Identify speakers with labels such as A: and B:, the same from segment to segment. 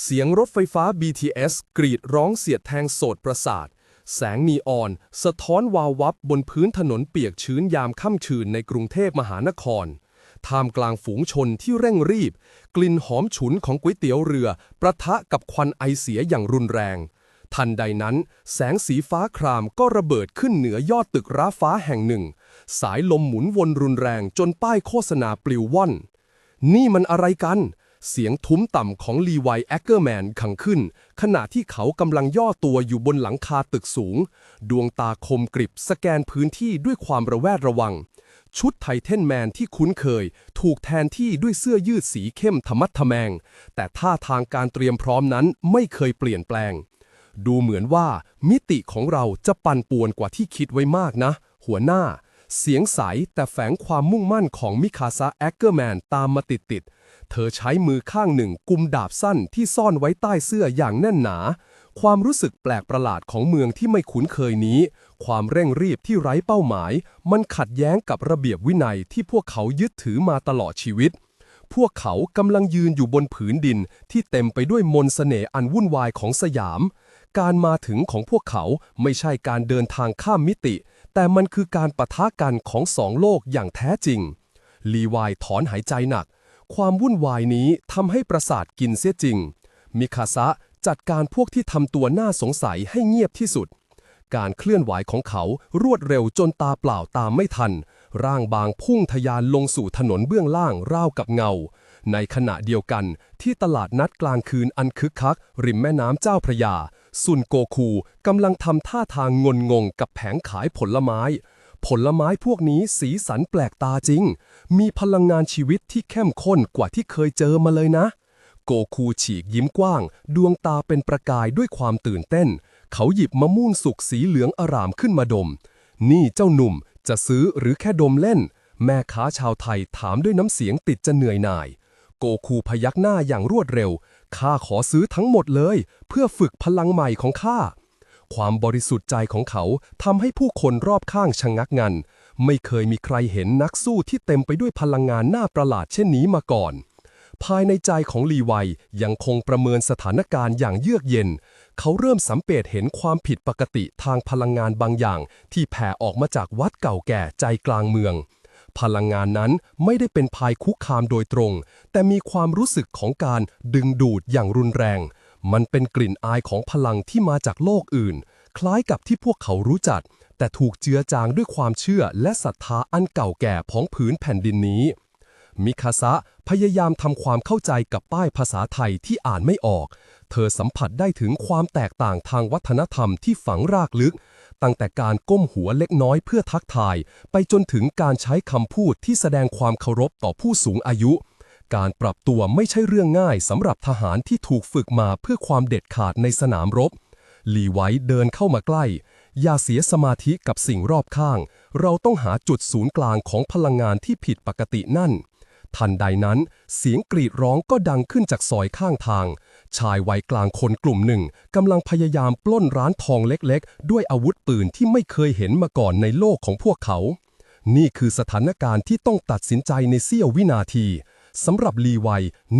A: เสียงรถไฟฟ้า BTS กรีดร้องเสียดแทงโสดประสาท แสงนีออน สะท้อนวาววับบนพื้นถนนเปียกชื้นยามค่ำคืนในกรุงเทพมหานคร ท่ามกลางฝูงชนที่เร่งรีบ กลิ่นหอมฉุนของก๋วยเตี๋ยวเรือ ประทะกับควันไอเสียอย่างรุนแรง ทันใดนั้น แสงสีฟ้าครามก็ระเบิดขึ้นเหนือยอดตึกร้าฟ้าแห่งหนึ่ง สายลมหมุนวนรุนแรงจนป้ายโฆษณาปลิวว่อน นี่มันอะไรกัน เสียงทุ้มต่ำของลีไวแอคเกอร์แมนขังขึ้น ขณะที่เขากำลังย่อตัวอยู่บนหลังคาตึกสูง ดวงตาคมกริบสแกนพื้นที่ด้วยความระแวดระวัง ชุดไทเทนแมนที่คุ้นเคย ถูกแทนที่ด้วยเสื้อยืดสีเข้มทะมัดทแมง แต่ท่าทางการเตรียมพร้อมนั้นไม่เคยเปลี่ยนแปลง ดูเหมือนว่ามิติของเราจะปั่นป่วนกว่าที่คิดไว้มากนะ หัวหน้าเสียงใสแต่แฝงความมุ่งมั่นของมิคาซาแอคเกอร์แมนตามมาติดติด เธอใช้มือข้างหนึ่งกุมดาบสั้นที่ซ่อนไว้ใต้เสื้ออย่างแน่นหนา ความรู้สึกแปลกประหลาดของเมืองที่ไม่คุ้นเคยนี้ ความเร่งรีบที่ไร้เป้าหมาย มันขัดแย้งกับระเบียบวินัยที่พวกเขายึดถือมาตลอดชีวิต พวกเขากำลังยืนอยู่บนผืนดินที่เต็มไปด้วยมนสเสน่ห์อันวุ่นวายของสยาม การมาถึงของพวกเขาไม่ใช่การเดินทางข้ามมิติ แต่มันคือการปะทะกันของสองโลกอย่างแท้จริง ลีวายถอนหายใจหนัก ความวุ่นวายนี้ทำให้ประสาทกินเสียจริง มิคาซะจัดการพวกที่ทำตัวน่าสงสัยให้เงียบที่สุด การเคลื่อนไหวของเขารวดเร็วจนตาเปล่าตามไม่ทัน ร่างบางพุ่งทะยานลงสู่ถนนเบื้องล่างราวกับเงา ในขณะเดียวกันที่ตลาดนัดกลางคืนอันคึกคัก ริมแม่น้ำเจ้าพระยาซุนโกคูกำลังทำท่าทางงนงงกับแผงขายผลไม้ ผลไม้พวกนี้สีสันแปลกตาจริง มีพลังงานชีวิตที่เข้มข้นกว่าที่เคยเจอมาเลยนะ โกคูฉีกยิ้มกว้าง ดวงตาเป็นประกายด้วยความตื่นเต้น เขาหยิบมะม่วงสุกสีเหลืองอร่ามขึ้นมาดม นี่เจ้าหนุ่มจะซื้อหรือแค่ดมเล่น แม่ค้าชาวไทยถามด้วยน้ำเสียงติดจะเหนื่อยหน่าย โกคูพยักหน้าอย่างรวดเร็ว ข้าขอซื้อทั้งหมดเลย เพื่อฝึกพลังใหม่ของข้า ความบริสุทธิ์ใจของเขาทำให้ผู้คนรอบข้างชะงงักงัน ไม่เคยมีใครเห็นนักสู้ที่เต็มไปด้วยพลังงานน่าประหลาดเช่นนี้มาก่อน ภายในใจของลีไวยังคงประเมินสถานการณ์อย่างเยือกเย็น เขาเริ่มสังเกตเห็นความผิดปกติทางพลังงานบางอย่าง ที่แผ่ออกมาจากวัดเก่าแก่ใจกลางเมืองพลังงานนั้นไม่ได้เป็นภัยคุกคามโดยตรง แต่มีความรู้สึกของการดึงดูดอย่างรุนแรง มันเป็นกลิ่นอายของพลังที่มาจากโลกอื่น คล้ายกับที่พวกเขารู้จัก แต่ถูกเจือจางด้วยความเชื่อและศรัทธาอันเก่าแก่ของผืนแผ่นดินนี้ มิคาซะพยายามทำความเข้าใจกับป้ายภาษาไทยที่อ่านไม่ออก เธอสัมผัสได้ถึงความแตกต่างทางวัฒนธรรมที่ฝังรากลึก ตั้งแต่การก้มหัวเล็กน้อยเพื่อทักทาย ไปจนถึงการใช้คำพูดที่แสดงความเคารพต่อผู้สูงอายุ การปรับตัวไม่ใช่เรื่องง่ายสำหรับทหารที่ถูกฝึกมาเพื่อความเด็ดขาดในสนามรบ ลีไว้เดินเข้ามาใกล้ อย่าเสียสมาธิกับสิ่งรอบข้าง เราต้องหาจุดศูนย์กลางของพลังงานที่ผิดปกตินั่น ทันใดนั้น เสียงกรีดร้องก็ดังขึ้นจากซอยข้างทาง ชายวัยกลางคนกลุ่มหนึ่งกำลังพยายามปล้นร้านทองเล็กๆ ด้วยอาวุธปืนที่ไม่เคยเห็นมาก่อนในโลกของพวกเขา นี่คือสถานการณ์ที่ต้องตัดสินใจในเสี้ยววินาที สำหรับลีไว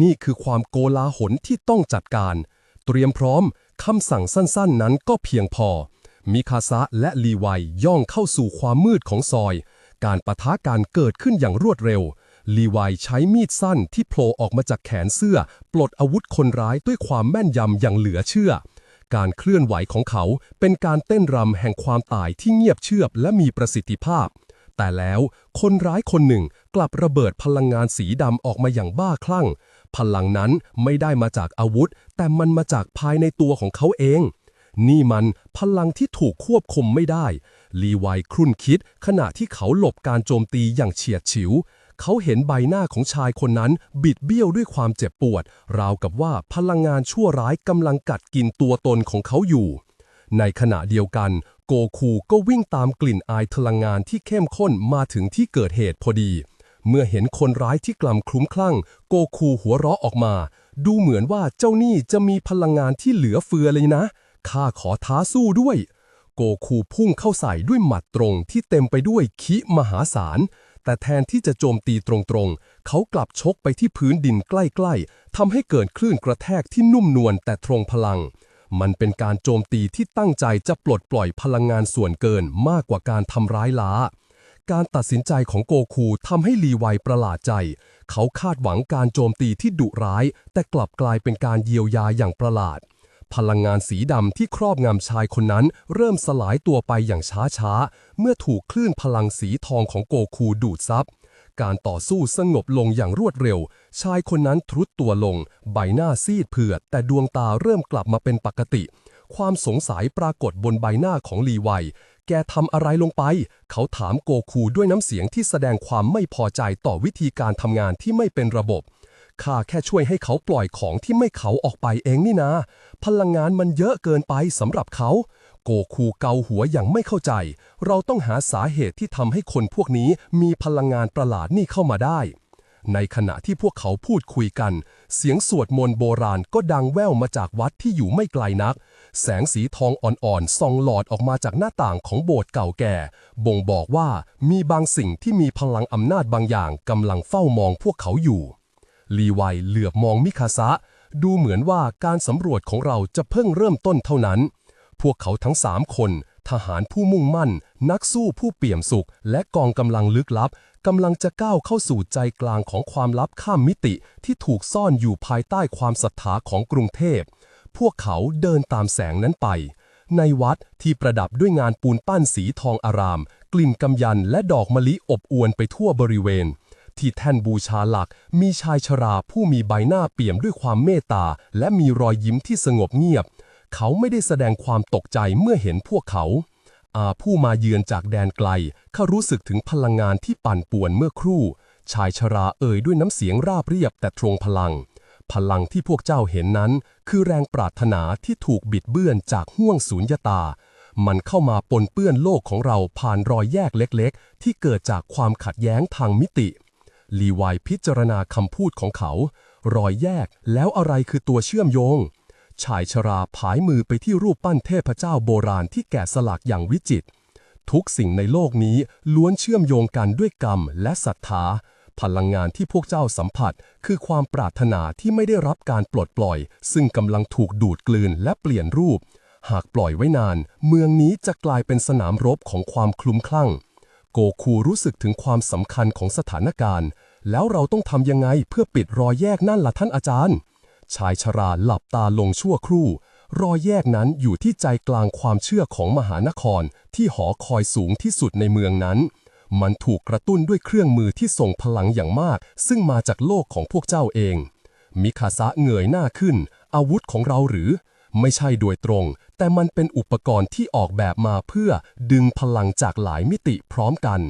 A: นี่คือความโกลาหลที่ต้องจัดการ เตรียมพร้อมคำสั่งสั้นๆ นั้นก็เพียงพอ มิคาซะและลีไวย่องเข้าสู่ความมืดของซอย การปะทะการเกิดขึ้นอย่างรวดเร็ว ลีไวใช้มีดสั้นที่โผล่ออกมาจากแขนเสื้อ ปลดอาวุธคนร้ายด้วยความแม่นยำอย่างเหลือเชื่อ การเคลื่อนไหวของเขาเป็นการเต้นรำแห่งความตายที่เงียบเชื่อบและมีประสิทธิภาพ แต่แล้วคนร้ายคนหนึ่งกลับระเบิดพลังงานสีดำออกมาอย่างบ้าคลั่ง พลังนั้นไม่ได้มาจากอาวุธ แต่มันมาจากภายในตัวของเขาเอง นี่มันพลังที่ถูกควบคุมไม่ได้ ลีไวครุ่นคิดขณะที่เขาหลบการโจมตีอย่างเฉียดฉิว เขาเห็นใบหน้าของชายคนนั้นบิดเบี้ยวด้วยความเจ็บปวด ราวกับว่าพลังงานชั่วร้ายกำลังกัดกินตัวตนของเขาอยู่ในขณะเดียวกัน กคูก็วิ่งตามกลิ่นอายพลังงานที่เข้มข้นมาถึงที่เกิดเหตุพอดี เมื่อเห็นคนร้ายที่กล่ำคลุ้มคลั่ง โกคูหัวเราะออกมา ดูเหมือนว่าเจ้านี่จะมีพลังงานที่เหลือเฟือเลยนะ ข้าขอท้าสู้ด้วย โกคูพุ่งเข้าใส่ด้วยหมัดตรงที่เต็มไปด้วยคิมหาศาล แต่แทนที่จะโจมตีตรงๆ เขากลับชกไปที่พื้นดินใกล้ๆทำให้เกิดคลื่นกระแทกที่นุ่มนวลแต่ตรงพลัง มันเป็นการโจมตีที่ตั้งใจจะปลดปล่อยพลังงานส่วนเกินมากกว่าการทำร้ายล้า การตัดสินใจของโกคูทำให้ลีไวประหลาดใจ เขาคาดหวังการโจมตีที่ดุร้าย แต่กลับกลายเป็นการเยียวยาอย่างประหลาด พลังงานสีดำที่ครอบงำชายคนนั้น เริ่มสลายตัวไปอย่างช้าๆ เมื่อถูกคลื่นพลังสีทองของโกคูดูดซับ การต่อสู้สงบลงอย่างรวดเร็ว ชายคนนั้นทรุดตัวลง ใบหน้าซีดเผือด แต่ดวงตาเริ่มกลับมาเป็นปกติ ความสงสัยปรากฏบนใบหน้าของลีไว แกทำอะไรลงไป เขาถามโกคูด้วยน้ำเสียงที่แสดงความไม่พอใจต่อวิธีการทำงานที่ไม่เป็นระบบข้าแค่ช่วยให้เขาปล่อยของที่ไม่เขาออกไปเองนี่นะ พลังงานมันเยอะเกินไปสำหรับเขา โกคูเกาหัวอย่างไม่เข้าใจ เราต้องหาสาเหตุที่ทำให้คนพวกนี้มีพลังงานประหลาดนี่เข้ามาได้ ในขณะที่พวกเขาพูดคุยกัน เสียงสวดมนต์โบราณก็ดังแว่วมาจากวัดที่อยู่ไม่ไกลนัก แสงสีทองอ่อนๆส่องหลอดออกมาจากหน้าต่างของโบสถ์เก่าแก่ บ่งบอกว่ามีบางสิ่งที่มีพลังอำนาจบางอย่างกำลังเฝ้ามองพวกเขาอยู่ลีไวเหลือบมองมิคาซะดูเหมือนว่าการสำรวจของเราจะเพิ่งเริ่มต้นเท่านั้น พวกเขาทั้งสามคน ทหารผู้มุ่งมั่น นักสู้ผู้เปี่ยมสุข และกองกำลังลึกลับกำลังจะก้าวเข้าสู่ใจกลางของความลับข้ามมิติที่ถูกซ่อนอยู่ภายใต้ความศรัทธาของกรุงเทพ พวกเขาเดินตามแสงนั้นไป ในวัดที่ประดับด้วยงานปูนปั้นสีทองอาราม กลิ่นกำยันและดอกมะลิอบอวนไปทั่วบริเวณ ที่แท่นบูชาหลักมีชายชราผู้มีใบหน้าเปี่ยมด้วยความเมตตาและมีรอยยิ้มที่สงบเงียบ เขาไม่ได้แสดงความตกใจเมื่อเห็นพวกเขา อาผู้มาเยือนจากแดนไกลเขารู้สึกถึงพลังงานที่ปั่นป่วนเมื่อครู่ ชายชราเอ่ยด้วยน้ำเสียงราบเรียบแต่ตรงพลัง พลังที่พวกเจ้าเห็นนั้น คือแรงปรารถนาที่ถูกบิดเบือนจากห้วงสูญญตา มันเข้ามาปนเปื้อนโลกของเราผ่านรอยแยกเล็กๆ ที่เกิดจากความขัดแย้งทางมิติลีวายพิจารณาคำพูดของเขา รอยแยกแล้วอะไรคือตัวเชื่อมโยง ชายชราผายมือไปที่รูปปั้นเทพเจ้าโบราณที่แกะสลักอย่างวิจิตรทุกสิ่งในโลกนี้ล้วนเชื่อมโยงกันด้วยกรรมและศรัทธา พลังงานที่พวกเจ้าสัมผัส คือความปรารถนาที่ไม่ได้รับการปลดปล่อย ซึ่งกำลังถูกดูดกลืนและเปลี่ยนรูป หากปล่อยไว้นาน เมืองนี้จะกลายเป็นสนามรบของความคลุมคลั่ง โกคูรู้สึกถึงความสำคัญของสถานการณ์ แล้วเราต้องทำยังไงเพื่อปิดรอยแยกนั่นล่ะท่านอาจารย์ ชายชราหลับตาลงชั่วครู่ รอยแยกนั้นอยู่ที่ใจกลางความเชื่อของมหานครที่หอคอยสูงที่สุดในเมืองนั้น มันถูกกระตุ้นด้วยเครื่องมือที่ส่งพลังอย่างมาก ซึ่งมาจากโลกของพวกเจ้าเอง มิคาซะเงยหน้าขึ้น อาวุธของเราหรือ ไม่ใช่โดยตรง แต่มันเป็นอุปกรณ์ที่ออกแบบมาเพื่อดึงพลังจากหลายมิติพร้อมกัน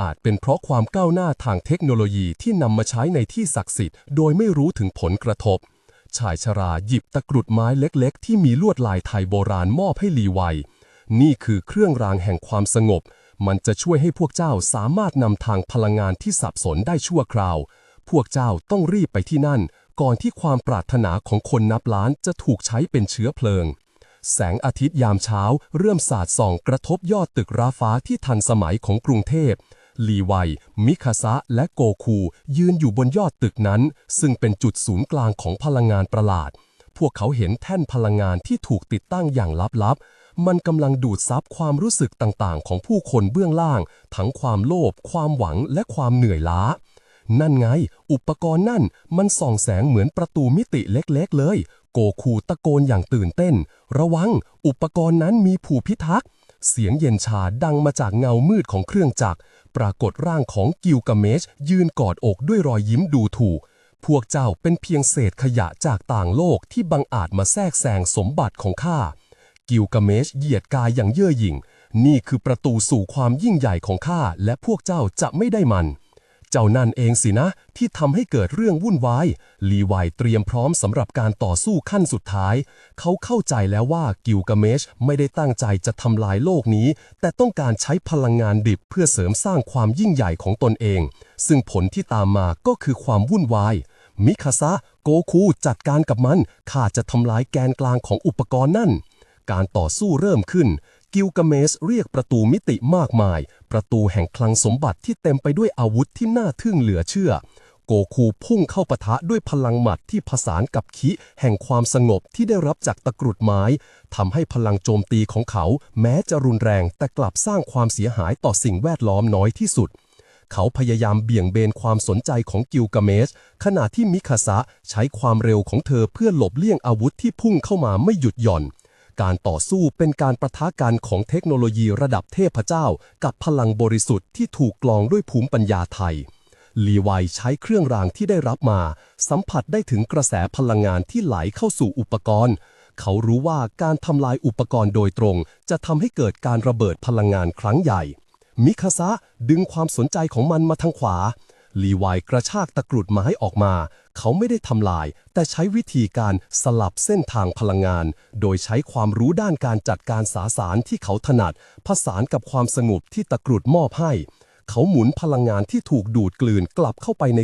A: อาจเป็นเพราะความก้าวหน้าทางเทคโนโลยีที่นำมาใช้ในที่ศักดิ์สิทธิ์โดยไม่รู้ถึงผลกระทบ ชายชราหยิบตะกรุดไม้เล็กๆ ที่มีลวดลายไทยโบราณมอบให้ลีไว นี่คือเครื่องรางแห่งความสงบ มันจะช่วยให้พวกเจ้าสามารถนำทางพลังงานที่สับสนได้ชั่วคราว พวกเจ้าต้องรีบไปที่นั่น ก่อนที่ความปรารถนาของคนนับล้านจะถูกใช้เป็นเชื้อเพลิง แสงอาทิตย์ยามเช้า เริ่มสาดส่องกระทบยอดตึกราฟ้าที่ทันสมัยของกรุงเทพ ลีไว มิคาซะ และโกคู ยืนอยู่บนยอดตึกนั้น ซึ่งเป็นจุดศูนย์กลางของพลังงานประหลาด พวกเขาเห็นแท่นพลังงานที่ถูกติดตั้งอย่างลับๆ มันกำลังดูดซับความรู้สึกต่างๆ ของผู้คนเบื้องล่าง ทั้งความโลภ ความหวัง และความเหนื่อยล้า นั่นไง อุปกรณ์นั่น มันส่องแสงเหมือนประตูมิติเล็กๆ เลย โกคูตะโกนอย่างตื่นเต้น ระวัง อุปกรณ์นั้นมีผู้พิทักษ์ เสียงเย็นชาดังมาจากเงามืดของเครื่องจักร ปรากฏร่างของกิลกาเมชยืนกอดอกด้วยรอยยิ้มดูถูก พวกเจ้าเป็นเพียงเศษขยะจากต่างโลกที่บังอาจมาแทรกแซงสมบัติของข้า กิลกาเมชเหยียดกายอย่างเย่อหยิ่ง นี่คือประตูสู่ความยิ่งใหญ่ของข้าและพวกเจ้าจะไม่ได้มัน จ้านั่นเองสินะ ที่ทำให้เกิดเรื่องวุ่นวาย ลีไวเตรียมพร้อมสำหรับการต่อสู้ขั้นสุดท้าย เขาเข้าใจแล้วว่ากิลกาเมชไม่ได้ตั้งใจจะทำลายโลกนี้ แต่ต้องการใช้พลังงานดิบเพื่อเสริมสร้างความยิ่งใหญ่ของตนเอง ซึ่งผลที่ตามมาก็คือความวุ่นวาย มิคาซะ โกคูจัดการกับมัน ข้าจะทำลายแกนกลางของอุปกรณ์นั่น การต่อสู้เริ่มขึ้น
B: กิลกาเมสเรียกประตูมิติมากมาย ประตูแห่งคลังสมบัติที่เต็มไปด้วยอาวุธที่น่าทึ่งเหลือเชื่อ โกคูพุ่งเข้าปะทะด้วยพลังหมัดที่ผสานกับคิแห่งความสงบที่ได้รับจากตะกรุดไม้ทำให้พลังโจมตีของเขา แม้จะรุนแรงแต่กลับสร้างความเสียหายต่อสิ่งแวดล้อมน้อยที่สุดเขาพยายามเบี่ยงเบนความสนใจของกิลกาเมสขณะที่มิคาซะใช้ความเร็วของเธอเพื่อหลบเลี่ยงอาวุธที่พุ่งเข้ามาไม่หยุดหย่อน การต่อสู้เป็นการประทะกันของเทคโนโลยีระดับเทพเจ้า กับพลังบริสุทธิ์ที่ถูกกลองด้วยภูมิปัญญาไทย ลีไวใช้เครื่องรางที่ได้รับมา สัมผัสได้ถึงกระแสพลังงานที่ไหลเข้าสู่อุปกรณ์ เขารู้ว่าการทำลายอุปกรณ์โดยตรง จะทำให้เกิดการระเบิดพลังงานครั้งใหญ่ มิคาซะดึงความสนใจของมันมาทางขวา ลีไวกระชากตะกรุดไม้ออกมา เขาไม่ได้ทำลาย แต่ใช้วิธีการสลับเส้นทางพลังงาน โดยใช้ความรู้ด้านการจัดการสาสารที่เขาถนัด ผสานกับความสงบที่ตะกรุดมอบให้ เขาหมุนพลังงานที่ถูกดูดกลืนกลับเข้าไปใน